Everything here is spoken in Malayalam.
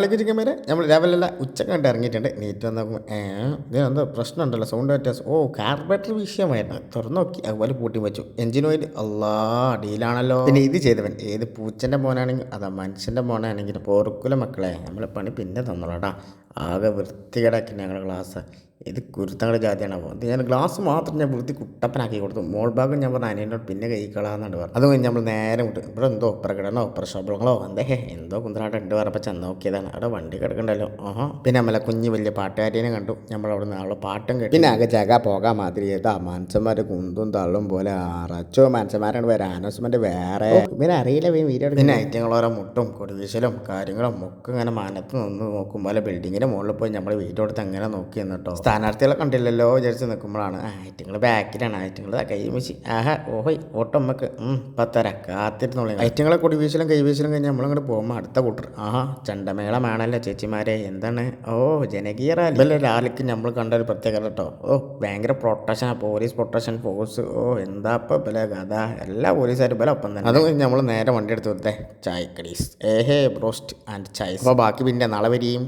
ചിക്കൻ പേര് നമ്മൾ രാവിലെ ഉച്ച കണ്ട് ഇറങ്ങിയിട്ടുണ്ട്. നീറ്റ് വന്ന് നോക്കുമ്പോൾ ഏ എന്തോ പ്രശ്നമുണ്ടല്ലോ സൗണ്ട് വ്യത്യാസം. ഓ കാർബറേറ്റർ വിഷയമായിരുന്നു. തുറന്നു നോക്കി അതുപോലെ പൂട്ടി വെച്ചു. എഞ്ചിൻ ഓയിൽ അല്ലാ ഡീലാണല്ലോ പിന്നെ ഇത് ചെയ്തവൻ ഏത് പൂച്ചന്റെ മോനാണെങ്കിൽ അതാ മനുഷ്യന്റെ മോനാണെങ്കിലും പോർക്കുല മക്കളെ. നമ്മളെ പണി പിന്നെ തന്നോളാടാ ആകെ വൃത്തികേടാക്കി ഞങ്ങൾ ക്ലാസ് ഇത് കുരുത്തങ്ങളുടെ ജാതിയാണ്. അപ്പോൾ ഇത് ഞാൻ ഗ്ലാസ് മാത്രം ഞാൻ വൃത്തി കുട്ടപ്പനാക്കി കൊടുത്തു. മോൾ ഭാഗം ഞാൻ പറഞ്ഞ അനിയനോട് പിന്നെ കൈ കളാന്നാണ് പറഞ്ഞു അത് കഴിഞ്ഞ് നമ്മൾ നേരെ വിട്ടു. ഇവിടെ എന്തോ പ്രകടനോ പ്രക്ഷോഭങ്ങളോ എന്തേ? എന്തോ കുന്തനാട്ട് ഉണ്ട് പറഞ്ഞപ്പോൾ ചെന്ന് നോക്കിയതാണ്. അവിടെ വണ്ടി കിടക്കണ്ടല്ലോ. ഓഹോ പിന്നെ നമ്മളെ കുഞ്ഞ് വലിയ പാട്ടുകാരിനെ കണ്ടു. നമ്മൾ അവിടെ നിന്ന് അവളെ പാട്ടും കേട്ടു. പിന്നെ ആകെ ജഗ പോകാൻ മാതിരി. ഏതാ? മനുഷ്യന്മാർ കുന്തും തള്ളും പോലെ അറച്ചോ മനുഷ്യന്മാരാണ് വേറെ അനൗൺസ്മെന്റ് വേറെ. പിന്നെ അറിയില്ല വീഡിയോ പിന്നെ ഐറ്റങ്ങളോരോ മുട്ടും കൊടുതിശലും കാര്യങ്ങളും ഒക്കെ ഇങ്ങനെ മാനത്ത് നിന്ന് നോക്കും പോലെ ബിൽഡിങ്ങിന്റെ മുകളിൽ പോയി നമ്മൾ വീട്ടിൽ കൊടുത്ത് അങ്ങനെ നോക്കി എന്നിട്ടോ സ്ഥാനാർത്ഥികളെ കണ്ടില്ലല്ലോ വിചാരിച്ച് നിൽക്കുമ്പോഴാണ് ഐറ്റങ്ങൾ ബാക്കിലാണ്. ഐറ്റങ്ങൾ കൈ വീശി ആഹാ ഓഹോയ് ഓട്ടം നമുക്ക് പത്തര കാത്തിരുന്നോളി. ഐറ്റങ്ങളെ കൊടി വീശലും കൈവീശലും കഴിഞ്ഞ് നമ്മളങ്ങോട്ട് പോകുമ്പോൾ അടുത്ത കൂട്ടർ. ആഹാ ചണ്ടമേളമാണല്ലോ ചേച്ചിമാരെ. എന്താണ്? ഓ ജനകീയ റാലി. റാലിക്ക് നമ്മൾ കണ്ട ഒരു പ്രത്യേകത കേട്ടോ ഓ ഭയങ്കര പ്രൊട്ടക്ഷൻ പോലീസ് പ്രൊട്ടക്ഷൻ ഫോഴ്സ്. ഓ എന്താ ഇപ്പം ബല കഥ? എല്ലാ പോലീസുകാരും ബല ഒപ്പം തന്നെ. അതും നമ്മൾ നേരെ വണ്ടി എടുത്ത് കൊടുത്തേ. ചായക്കടീസ്. ഏഹേ ബ്രോസ്റ്റ് ആൻഡ് ചായസ്. അപ്പോൾ ബാക്കി പിന്നെ നാളെ വരികയും